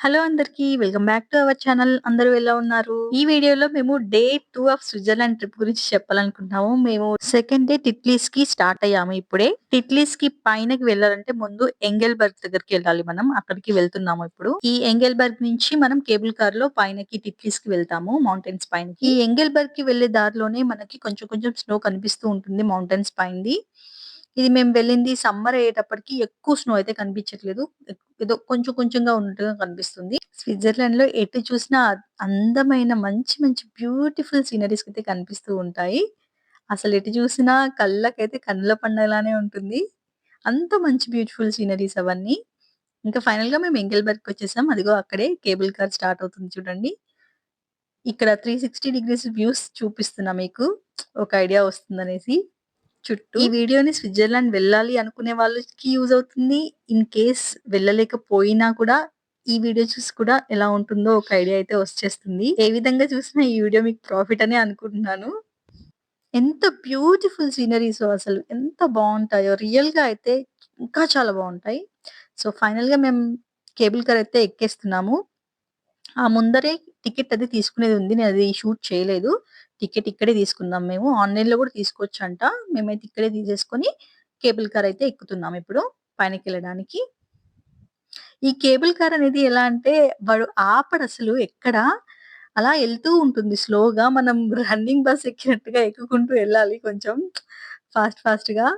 Hello అందరికీ. Welcome back to our channel. అందరూ ఎలా ఉన్నారు? ఈ వీడియోలో మేము day two of Switzerland trip గురించి చెప్పాలనుకుంటున్నాము. మేము సెకండ్ డే టిట్లీస్కి స్టార్ట్ అయ్యాము ఇప్పుడే. టిట్లీస్కి పైనకి వెళ్ళాలంటే ముందు ఎంగెల్బర్గ్ దగ్గరికి వెళ్ళాలి మనం. అక్కడికి వెళ్తున్నాము ఇప్పుడు. ఈ ఎంగెల్బర్గ్ నుంచి మనం కేబుల్ కార్లో పైనకి టిట్లీస్‌కి వెళ్తాము మౌంటైన్స్ పైనకి. ఈ ఎంగెల్బర్గ్‌కి వెళ్ళే దారిలోనే మనకి కొంచెం కొంచెం స్నో కనిపిస్తూ ఉంటుంది మౌంటైన్స్ పైనది. ఇది మేము వెళ్ళింది సమ్మర్ అయ్యేటప్పటికి ఎక్కువ స్నో అయితే కనిపించట్లేదు. ఏదో కొంచెం కొంచెంగా ఉన్నట్టుగా కనిపిస్తుంది. స్విట్జర్లాండ్లో ఎటు చూసినా అందమైన మంచి మంచి బ్యూటిఫుల్ సీనరీస్ అయితే కనిపిస్తూ ఉంటాయి. అసలు ఎటు చూసినా కళ్ళకైతే కన్నుల పండగలానే ఉంటుంది. అంత మంచి బ్యూటిఫుల్ సీనరీస్ అవన్నీ. ఇంకా ఫైనల్‌గా మేము ఎంగెల్బర్గ్ వచ్చేసాం. అదిగో అక్కడే కేబుల్ కార్ స్టార్ట్ అవుతుంది చూడండి. ఇక్కడ 360 డిగ్రీస్ వ్యూస్ చూపిస్తున్నా మీకు. ఒక ఐడియా వస్తుందనేసి. చుట్టూ. ఈ వీడియోని స్విట్జర్లాండ్ వెళ్ళాలి అనుకునే వాళ్ళకి యూజ్ అవుతుంది. ఇన్ కేస్ వెళ్ళలేకపోయినా కూడా ఈ వీడియో చూసి కూడా ఎలా ఉంటుందో ఒక ఐడియా అయితే వచ్చేస్తుంది. ఏ విధంగా చూసినా ఈ వీడియో మీకు ప్రాఫిట్ అనే అనుకుంటున్నాను. ఎంత బ్యూటిఫుల్ సీనరీస్ అసలు. ఎంత బావుంటాయో. రియల్‌గా అయితే ఇంకా చాలా బాగుంటాయి సో, ఫైనల్‌గా మేము కేబుల్ కార్ అయితే ఎక్కేస్తున్నాము. ఆ ముందరే టికెట్ అది తీసుకునేది ఉంది. నేను అది షూట్ చేయలేదు. టికెట్ ఇక్కడే తీసుకున్నాం మేము. ఆన్‌లైన్‌లో కూడా తీసుకోవచ్చు అంట మేమైతే ఇక్కడే తీసేసుకొని కేబుల్ కార్ అయితే ఎక్కుతున్నాం ఇప్పుడు పైనకెళ్ళడానికి. ఈ కేబుల్ కార్ అనేది ఎలా అంటే వాడు ఆపడసలు ఎక్కడ. అలా వెళ్తూ ఉంటుంది స్లోగా. మనం రన్నింగ్ బస్ ఎక్కినట్టుగా ఎక్కుకుంటూ వెళ్ళాలి కొంచెం ఫాస్ట్ ఫాస్ట్‌గా.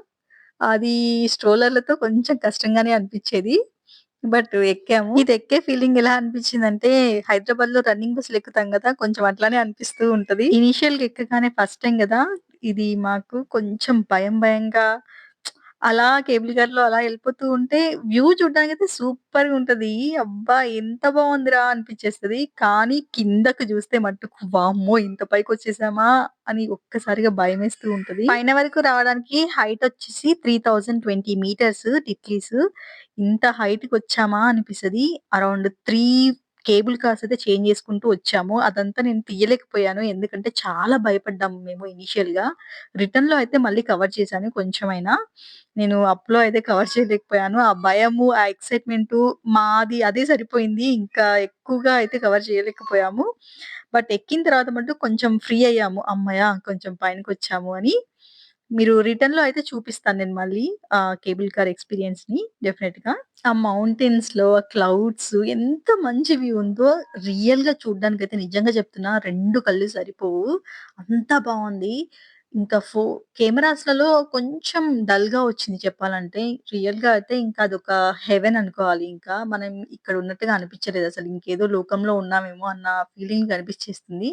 అది స్ట్రోలర్‌లతో కొంచెం కష్టంగానే అనిపించేది బట్ ఎక్కాము. ఇది ఎక్కే ఫీలింగ్ ఎలా అనిపించిందంటే హైదరాబాద్‌లో రన్నింగ్ బస్సులు ఎక్కుతాం గదా! కొంచెం అట్లానే అనిపిస్తూ ఉంటది. ఇనీషియల్‌గా ఎక్కగానే ఫస్ట్ టైమ్ గదా! ఇది మాకు కొంచెం భయం భయంగా అలా కేబుల్ కార్‌లో అలా ఎళ్ళిపోతూ ఉంటే వ్యూ చూడ్డానికైతే సూపర్‌గా ఉంటది. అబ్బా! ఎంత బావుందిరా అనిపిచ్చేస్తది. కానీ కిందకి చూస్తే మట్టుకు వామ్మో! ఇంత పైకొచ్చేసామా అని ఒక్కసారిగా భయమేస్తూ ఉంటది. పైన వరకు రావడానికి హైట్ వచ్చేసి 3020 మీటర్స్ టిట్లీస్. ఇంత హైట్‌కొచ్చామా అనిపిస్తది. అరౌండ్ 3 కేబుల్ కార్స్ అయితే చేంజ్ చేసుకుంటూ వచ్చాము. అదంతా నేను తీయలేకపోయాను. ఎందుకంటే చాలా భయపడ్డాము మేము ఇనీషియల్‌గా. రిటర్న్‌లో అయితే మళ్ళీ కవర్ చేశాను కొంచెమైనా. నేను అప్‌లో అయితే కవర్ చేయలేకపోయాను. ఆ భయము, ఆ ఎక్సైట్‌మెంటు మాది అదే సరిపోయింది. ఇంకా ఎక్కువగా అయితే కవర్ చేయలేకపోయాము. బట్ ఎక్కిన తర్వాత మటు కొంచెం ఫ్రీ అయ్యాము. అమ్మయ్య కొంచెం పైనకి వచ్చాము అని. మీరు రిటర్న్లో అయితే చూపిస్తాను నేను మళ్ళీ ఆ కేబుల్ కార్ ఎక్స్పీరియన్స్ని డెఫినెట్గా ఆ మౌంటైన్స్‌లో, ఆ క్లౌడ్స్ ఎంత మంచి వ్యూ ఉందో రియల్గా చూడడానికి అయితే నిజంగా చెప్తున్నా రెండు కళ్ళు సరిపోవు. అంత బాగుంది ఇంకా ఫో కెమెరాస్‌లలో కొంచెం డల్గా వచ్చింది చెప్పాలంటే. రియల్గా అయితే ఇంకా అదొక హెవెన్ అనుకోవాలి ఇంకా. మనం ఇక్కడ ఉన్నట్టుగా అనిపించలేదు అసలు. ఇంకేదో లోకంలో ఉన్నామేమో అన్న ఫీలింగ్ కనిపించేస్తుంది.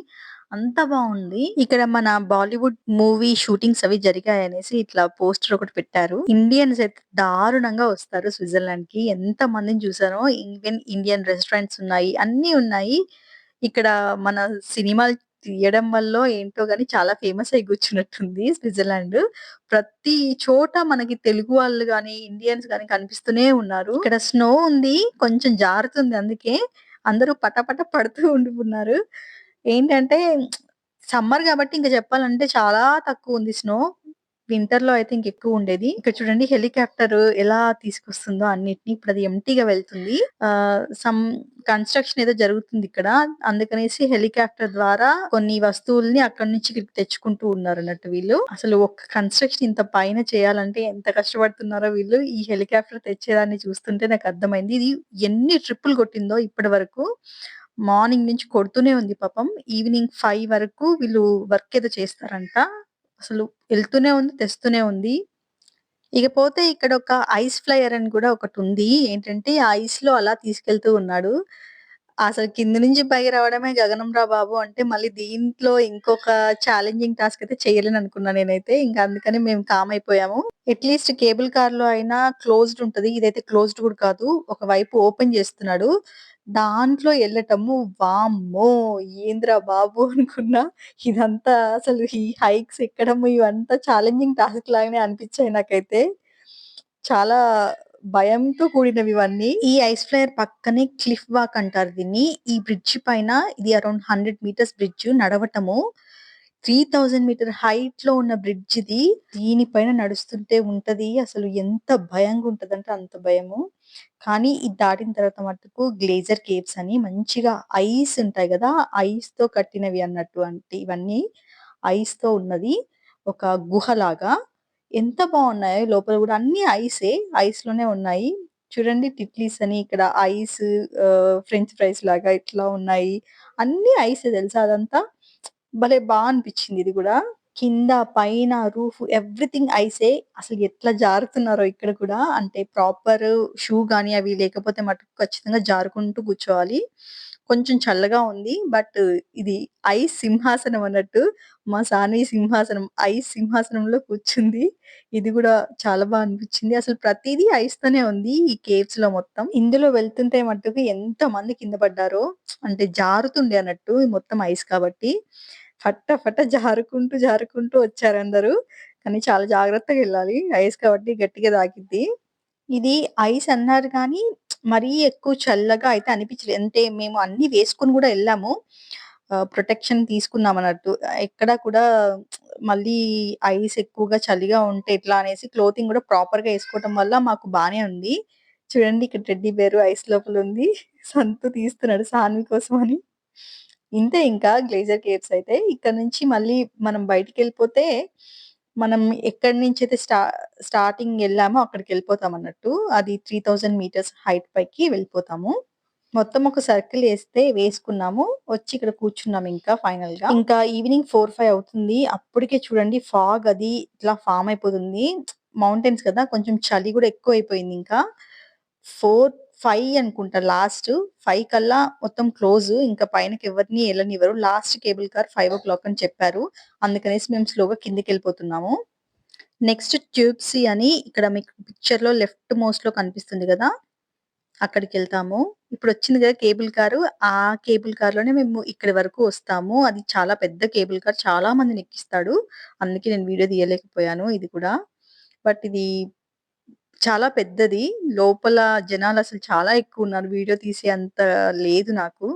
అంత బాగుంది ఇక్కడ మన బాలీవుడ్ మూవీ షూటింగ్స్ అవి జరిగాయి అనేసి ఇట్లా పోస్టర్ ఒకటి పెట్టారు. ఇండియన్స్ అయితే దారుణంగా వస్తారు స్విట్జర్లాండ్‌కి. ఎంత మందిని చూసారో ఈవెన్ ఇండియన్ రెస్టారెంట్స్ ఉన్నాయి. అన్ని ఉన్నాయి. ఇక్కడ మన సినిమాలు తీయడం వల్ల ఏంటో గాని చాలా ఫేమస్ అయి కూర్చున్నట్టుంది స్విట్జర్లాండ్. ప్రతి చోట మనకి తెలుగు వాళ్ళు గాని, ఇండియన్స్ గాని కనిపిస్తూనే ఉన్నారు. ఇక్కడ స్నో ఉంది. కొంచెం జారుతుంది అందుకే. అందరూ పటపట పడుతూ ఉండిపోన్నారు ఏంటంటే సమ్మర్ కాబట్టి ఇంక చెప్పాలంటే చాలా తక్కువుంది స్నో. వింటర్‌లో అయితే ఇంకెక్కువ ఉండేది. ఇక్కడ చూడండి హెలికాప్టర్ ఎలా తీసుకొస్తుందో అన్నిటిని. ఇప్పుడు అది ఎంప్టీగా వెళ్తుంది. ఆహ్, సమ్ కన్‌స్ట్రక్షన్ ఏదో జరుగుతుంది ఇక్కడ. అందుకనేసి హెలికాప్టర్ ద్వారా కొన్ని వస్తువుల్ని అక్కడి నుంచి ఇక్కడికి తెచ్చుకుంటూ ఉన్నారన్నట్టు వీళ్ళు. అసలు ఒక్క కన్‌స్ట్రక్షన్ ఇంత పైన చేయాలంటే ఎంత కష్టపడుతున్నారో వీళ్ళు. ఈ హెలికాప్టర్ తెచ్చేదాన్ని చూస్తుంటే నాకు అర్థమైంది. ఇది ఎన్ని ట్రిప్పులు కొట్టిందో ఇప్పటి వరకు. మార్నింగ్ నుంచి కొడుతూనే ఉంది పాపం. ఈవినింగ్ ఫైవ్ వరకు వీళ్ళు వర్క్ ఏదో చేస్తారంట. అసలు వెళ్తూనే ఉంది, తెస్తూనే ఉంది. ఇకపోతే ఇక్కడ ఒక ఐస్ ఫ్లయర్ అని కూడా ఒకటి ఉంది ఏంటంటే ఆ ఐస్‌లో అలా తీసుకెళ్తూ ఉన్నాడు. అసలు కింద నుంచి పైకి రావడమే గగనంరా బాబు! అంటే మళ్ళీ దీంట్లో ఇంకొక ఛాలెంజింగ్ టాస్క్ అయితే చేయలేననుకున్నా నేనైతే. ఇంకా అందుకని మేము కామ్ అయిపోయాము. అట్‌లీస్ట్ కేబుల్ కార్లో అయినా క్లోజ్డ్ ఉంటది. ఇదైతే క్లోజ్డ్ కూడా కాదు. ఒక వైపు ఓపెన్ చేస్తున్నాడు. దాంట్లో ఎళ్ళటము వామ్మో! ఏందిరా బాబు! అనుకున్నా. ఇదంతా అసలు ఈ హైక్స్ ఎక్కడము ఇవంతా ఛాలెంజింగ్ టాస్క్ లాగానే అనిపించాయి నాకైతే. చాలా భయంతో కూడినవి ఇవన్నీ. ఈ ఐస్ ఫ్లైయర్ పక్కనే క్లిఫ్ వాక్ అంటారు దీన్ని. ఈ బ్రిడ్జ్ పైన ఇది అరౌండ్ 100 మీటర్స్ బ్రిడ్జ్ నడవటము. 3000 మీటర్ హైట్లో ఉన్న బ్రిడ్జ్ ఇది. దీనిపైన నడుస్తుంటే ఉంటది. అసలు ఎంత భయంగా ఉంటదంటే అంత భయము. కానీ ఇది దాటిన తర్వాత మటుకు గ్లేజర్ కేవ్స్ అని మంచిగా ఐస్ ఉంటాయి కదా ఐస్తో కట్టినవి అన్నట్టు అంటే ఇవన్నీ ఐస్‌తో ఉన్నది. ఒక గుహలాగా. ఎంత బాగున్నాయో లోపల కూడా అన్ని ఐసే. లోనే ఉన్నాయి. చూడండి టిట్లీస్ అని ఇక్కడ ఐస్ ఫ్రెంచ్ ఫ్రైస్ లాగా ఇట్లా ఉన్నాయి. అన్ని ఐసే తెలుసా అదంతా. భలే బా అనిపించింది ఇది గూడా. కింద, పైన రూఫ్ ఎవ్రీథింగ్ ఐసే. అసలు ఎట్లా జారుతున్నారో ఇక్కడ కూడా. అంటే ప్రాపర్ షూ గాని అవి లేకపోతే మటుకు ఖచ్చితంగా జారుకుంటూ కూర్చోవాలి. కొంచెం చల్లగా ఉంది. బట్ ఇది ఐస్ సింహాసనం అన్నట్టు. మా సాన్వి సింహాసనం ఐస్ సింహాసనంలో కూర్చుంది. ఇది గూడా చాలా బా అనిపించింది అసలు ప్రతీదీ ఐస్‌తోనే ఉంది ఈ కేవ్స్‌లో మొత్తం. ఇందులో వెళ్తుంటే మట్టుకు ఎంతమంది కింద పడ్డారో. అంటే జారుతుండే అన్నట్టు మొత్తం ఐస్ కాబట్టి. ఫట్ట ఫట్ట జారుకుంటూ, జారుకుంటూ వచ్చారందరూ. కానీ చాలా జాగ్రత్తగా వెళ్ళాలి ఐస్ కాబట్టి గట్టిగా తాకిద్ది. ఇది ఐస్ అన్నారు కానీ మరీ ఎక్కువ చల్లగా అయితే అనిపించలేదు అంటే మేము అన్ని వేసుకొని కూడా వెళ్ళాము ప్రొటెక్షన్ తీసుకున్నాం అన్నట్టు. ఎక్కడ కూడా మళ్ళీ ఐస్ ఎక్కువగా చలిగా ఉంటే ఎట్లా అనేసి క్లోతింగ్ కూడా ప్రాపర్‌గా వేసుకోవటం వల్ల మాకు బాగానే ఉంది. చూడండి ఇక్కడ టెడ్డీ బేర్ ఐస్ లోపల ఉంది. సంతు తీస్తున్నాడు సాన్వి కోసం అని. ఇంతే ఇంకా గ్లేజర్ కేవ్స్ అయితే. ఇక్కడ నుంచి మళ్ళీ మనం బయటికెళ్ళిపోతే మనం ఎక్కడి నుంచి అయితే స్టా స్టార్టింగ్ వెళ్ళామో అక్కడికి వెళ్ళిపోతాం అన్నట్టు. అది 3000 మీటర్స్ హైట్ పైకి వెళ్ళిపోతాము. మొత్తం ఒక సర్కిల్ వేస్తే వేసుకున్నాము. వచ్చి ఇక్కడ కూర్చున్నాం ఇంకా ఫైనల్గా ఇంకా ఈవినింగ్ 4, 5 అవుతుంది. అప్పటికే చూడండి ఫాగ్ అది ఇట్లా ఫామ్ అయిపోతుంది. మౌంటైన్స్ కదా! కొంచెం చలి కూడా ఎక్కువ అయిపోయింది ఇంకా. 4, 5 అనుకుంటా లాస్ట్. ఫైవ్ కల్లా మొత్తం క్లోజ్. ఇంకా పైనకి ఎవరిని ఎళ్ళనివ్వరు. లాస్ట్ కేబుల్ కార్ 5:00 అని చెప్పారు. అందుకనేసి మేము స్లోగా కిందకెళ్ళిపోతున్నాము. నెక్స్ట్ ట్యూబ్‌సీ అని ఇక్కడ మీకు పిక్చర్లో లెఫ్ట్ మోస్ట్లో కనిపిస్తుంది కదా అక్కడికి వెళ్తాము ఇప్పుడు వచ్చింది కదా కేబుల్ కారు. ఆ కేబుల్ కార్లోనే మేము ఇక్కడి వరకు వస్తాము. అది చాలా పెద్ద కేబుల్ కార్. చాలా మందిని ఎక్కిస్తాడు. అందుకే నేను వీడియో తీయలేకపోయాను ఇది కూడా. బట్ ఇది చాలా పెద్దది. లోపల జనాలసలు చాలా ఎక్కువున్నారు. వీడియో తీసే అంత లేదు నాకు.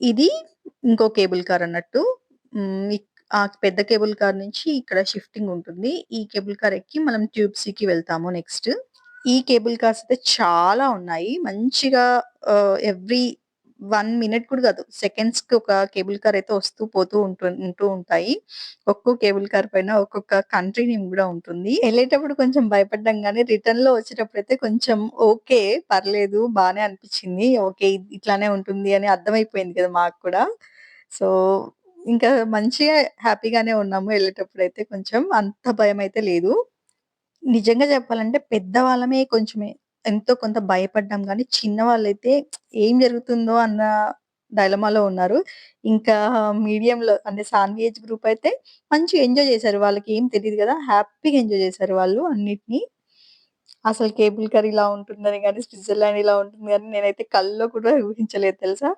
ఇది ఇంకో కేబుల్ కార్ అన్నట్టు. హ్మ్. ఇక్ ఆ పెద్ద కేబుల్ కార్ నుంచి ఇక్కడ షిఫ్టింగ్ ఉంటుంది. ఈ కేబుల్ కార్ ఎక్కి మనం ట్యూబ్‌సీకి వెళ్తాము నెక్స్ట్. ఈ కేబుల్ కార్స్ అయితే చాలా ఉన్నాయి. మంచిగా ఆహ్, ఎవ్రీ వన్ మినిట్ కూడా కాదు. సెకండ్స్‌కి ఒక కేబుల్ కార్ అయితే వస్తూ పోతూ ఉంటు ఉంటూ ఉంటాయి. ఒక్కో కేబుల్ కార్ పైన ఒక్కొక్క కంట్రీ నేమ్ కూడా ఉంటుంది. వెళ్ళేటప్పుడు కొంచెం భయపడ్డాం గానీ రిటర్న్‌లో అయితే కొంచెం ఓకే. పర్లేదు బానే అనిపించింది ఓకే. ఇట్లానే ఉంటుంది అని అర్థమైపోయింది కదా! మాకు కూడా. సో, ఇంకా మంచిగా హ్యాపీగానే ఉన్నాము వెళ్ళేటప్పుడు అయితే కొంచెం. అంత భయం అయితే లేదు. నిజంగా చెప్పాలంటే పెద్దవాళ్ళమే కొంచెమే ఎంతో కొంత భయపడ్డాం కానీ చిన్నవాళ్ళైతే ఏం జరుగుతుందో అన్న డైలమాలో ఉన్నారు. ఇంకా మీడియంలో అంటే సాన్వి ఏజ్ గ్రూప్ అయితే మంచిగా ఎంజాయ్ చేశారు. వాళ్ళకి ఏం తెలియదు కదా హ్యాపీగా ఎంజాయ్ చేశారు వాళ్ళు అన్నిటినీ అసలు కేబుల్ కర్ ఇలా ఉంటుందని కానీ స్విట్జర్లాండ్ ఇలా ఉంటుంది అని నేనైతే కల్లో కూడా ఊహించలేదు తెలుసా!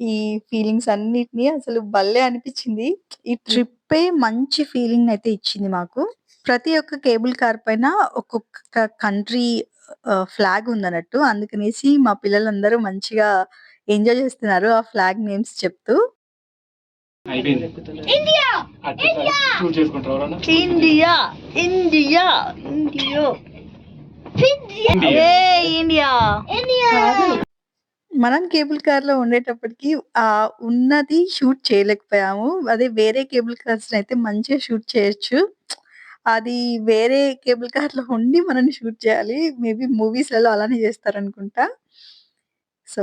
ఈ ఫీలింగ్స్ అన్నిటినీ అసలు భలే అనిపించింది ఈ ట్రిప్పే మంచి ఫీలింగ్ అయితే ఇచ్చింది మాకు. ప్రతి ఒక్క కేబుల్ కార్ పైన ఒక్కొక్క కంట్రీ ఆహ్, ఫ్లాగ్ ఉందన్నట్టు. అందుకనేసి మా పిల్లలందరూ మంచిగా ఎంజాయ్ చేస్తున్నారు. ఆ ఫ్లాగ్ నేమ్స్ చెప్తూ. అయిపోయింది ఇండియా అట్లా చూస్ చేసుకుంటారు ఎవరన్నా India India India India India India మనం కేబుల్ కార్‌లో ఉండేటప్పటికి ఆహ్, ఉన్నది షూట్ చేయలేకపోయాము. అదే వేరే కేబుల్ కార్స్‌నయితే మంచిగా షూట్ చేయొచ్చు. అది వేరే కేబుల్ కార్‌లో ఉండి మనల్ని షూట్ చేయాలి. మేబీ మూవీస్‌లలో అలానే చేస్తారనుకుంటా. సో,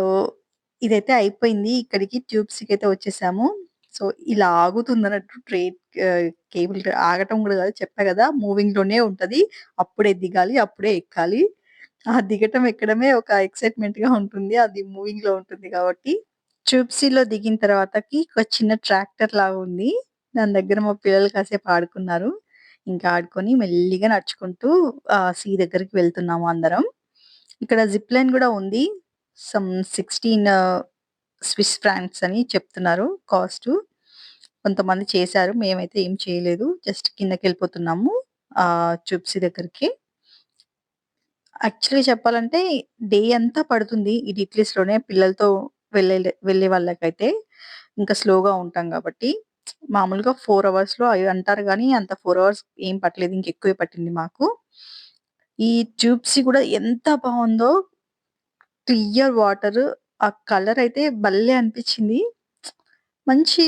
ఇదైతే అయిపోయింది. ఇక్కడికి ట్యూబ్స్‌కైతే వచ్చేసాము. సో, ఇలా ఆగుతుందన్నట్టు ట్రైన్ ఆహ్, కేబుల్ ఆగటం కూడా కాదు చెప్పా కదా! మూవింగ్‌లోనే ఉంటది. అప్పుడే దిగాలి, అప్పుడే ఎక్కాలి. ఆ దిగటం, ఎక్కడమే ఒక ఎక్సైట్‌మెంట్‌గా ఉంటుంది. అది మూవింగ్‌లో ఉంటుంది కాబట్టి. ట్యూబ్సీలో దిగిన తర్వాతకి ఒక చిన్న ట్రాక్టర్ లాగా ఉంది. దాని దగ్గర మా పిల్లలు కాసేపు ఆడుకున్నారు. ఇంకా ఆడుకొని మెల్లిగా నడుచుకుంటూ ఆ సీ దగ్గరికి వెళ్తున్నాము అందరం. ఇక్కడ జిప్ లైన్ కూడా ఉంది. సమ్ 16 స్విస్ ఫ్రాంక్స్ అని చెప్తున్నారు కాస్ట్ కొంతమంది చేశారు. మేమైతే ఏం చేయలేదు. జస్ట్ కిందకెళ్ళిపోతున్నాము. ఆ చూప్సీ దగ్గరికి. యాక్చువల్‌గా చెప్పాలంటే డే అంతా పడుతుంది. ఈ డిట్లీస్‌లోనే పిల్లలతో వెళ్ళే వెళ్ళే వాళ్ళకైతే. ఇంకా స్లోగా ఉంటాం కాబట్టి. మామూలుగా 4 అవర్స్‌లో అయి అంటారు గానీ, అంత 4 అవర్స్ ఏం పట్టలేదు. ఇంకెక్కువే పట్టింది మాకు. ఈ ట్యూబ్సీ కూడా ఎంత బావుందో. Clear water. ఆ కలర్ అయితే భలే అనిపించింది. మంచి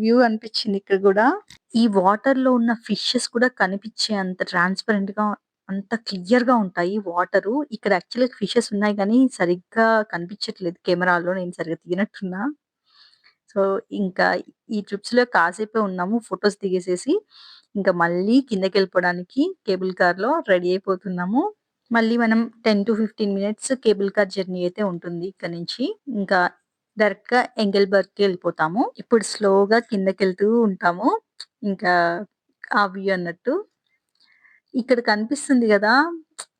వ్యూ అనిపించింది ఇక్కడ గూడా. ఈ వాటర్‌లో ఉన్న ఫిషెస్ కూడా కనిపించే అంత ట్రాన్స్‌పరెంట్‌గా అంత క్లియర్‌గా ఉంటాయి వాటరు. ఇక్కడ యాక్చువల్‌గా ఫిషెస్ ఉన్నాయి గానీ, సరిగ్గా కనిపించట్లేదు కెమెరాలో. నేను సరిగ్గా తీయనట్టున్నా. సో, ఇంకా ఈ ట్రిప్స్‌లో కాసేపే ఉన్నాము. ఫొటోస్ దిగేసేసి, ఇంకా మళ్ళీ కిందకి వెళ్ళిపోవడానికి కేబుల్ కార్‌లో రెడీ అయిపోతున్నాము. మళ్ళీ మనం 10-15 మినిట్స్ కేబుల్ కార్ జర్నీ అయితే ఉంటుంది ఇక్కడ నుంచి. ఇంకా డైరెక్ట్‌గా ఎంగెల్బర్గ్‌కి వెళ్ళిపోతాము ఇప్పుడు స్లోగా కిందకెళ్తూ ఉంటాము. ఇంకా ఆ వ్యూ అన్నట్టు. ఇక్కడ కనిపిస్తుంది కదా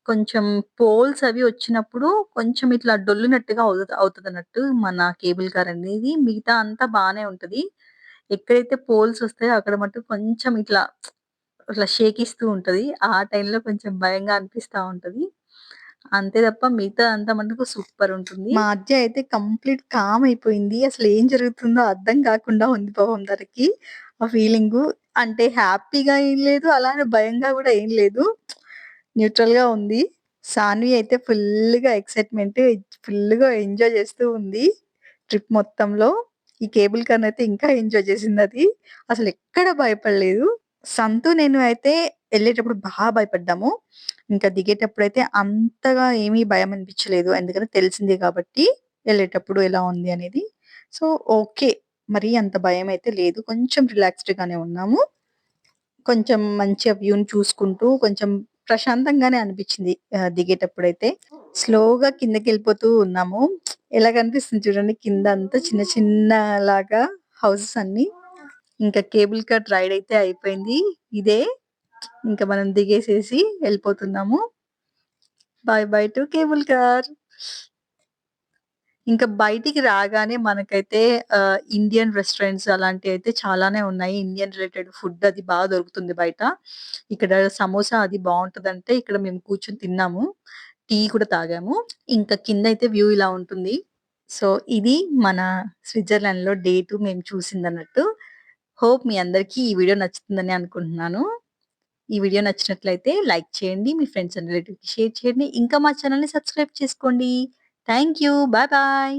కొంచెం పోల్స్ అవి వచ్చినప్పుడు కొంచెం ఇట్లా డొల్లినట్టుగా అవుతుంది అన్నట్టు మన కేబుల్ కార్ అనేది. మిగతా అంతా బాగానే ఉంటది. ఎక్కడైతే పోల్స్ వస్తాయో అక్కడ మటుకు కొంచెం ఇట్లా ఇట్లా షేకిస్తూ ఉంటది. ఆ టైంలో కొంచెం భయంగా అనిపిస్తా ఉంటది. అంతే తప్ప మిగతా అంతా మటుకు సూపర్ ఉంటుంది. మా అజ్జ అయితే కంప్లీట్ కామ్ అయిపోయింది. అసలు ఏం జరుగుతుందో అర్థం కాకుండా ఉంది పాపం తనకి. ఆ ఫీలింగ్ అంటే హ్యాపీగా ఏం లేదు. అలానే భయంగా కూడా ఏం లేదు. న్యూట్రల్‌గా ఉంది. సాన్వి అయితే ఫుల్గా ఎక్సైట్‌మెంట్ ఫుల్గా ఎంజాయ్ చేస్తూ ఉంది. ట్రిప్ మొత్తంలో. ఈ కేబుల్ కార్‌నయితే ఇంకా ఎంజాయ్ చేసిందది. అసలెక్కడ భయపడలేదు. సంతు నేను అయితే ఎళ్ళేటప్పుడు బా భయపడ్డాము. ఇంకా దిగేటప్పుడైతే అంతగా ఏమీ భయం అనిపించలేదు. ఎందుకంటే తెలిసిందే కాబట్టి ఎళ్ళేటప్పుడు ఎలా ఉంది అనేది. So, okay. మరీ అంత భయమైతే లేదు. కొంచెం రిలాక్స్‌డ్‌గానే ఉన్నాము. కొంచెం మంచిగా వ్యూని చూసుకుంటూ కొంచెం ప్రశాంతంగానే అనిపించింది. ఆహ్, దిగేటప్పుడైతే. స్లోగా కిందకెళ్ళిపోతూ ఉన్నాము. ఎలా కనిపిస్తుంది చూడండి కింద అంతా చిన్న చిన్న లాగా హౌసెస్ అన్ని ఇంకా కేబుల్ కార్ రైడ్ అయితే అయిపోయింది. ఇదే. ఇంకా మనం దిగేసేసి వెళ్ళిపోతున్నాము bye bye to cable car. ఇంకా బయటికి రాగానే మనకైతే ఆహ్, ఇండియన్ రెస్టారెంట్స్ అలాంటివి అయితే చాలానే ఉన్నాయి. ఇండియన్ రిలేటెడ్ ఫుడ్ అది బా దొరుకుతుంది బయట. ఇక్కడ సమోసా అది బావుంటదంటే ఇక్కడ మేము కూర్చొని తిన్నాము. టీ కూడా తాగాము. ఇంకా కిందయితే వ్యూ ఇలా ఉంటుంది. సో, ఇది మన స్విట్జర్లాండ్‌లో డే 2 మేము చూసిందన్నట్టు. హోప్ మీ అందరికీ ఈ వీడియో నచ్చుతుందని అనుకుంటున్నాను. ఈ వీడియో నచ్చినట్లయితే లైక్ చేయండి. మీ ఫ్రెండ్స్ అండ్ రిలేటివ్‌కి షేర్ చేయండి. ఇంకా మా ఛానెల్‌ని సబ్స్క్రైబ్ చేసుకోండి. Thank you. Bye bye.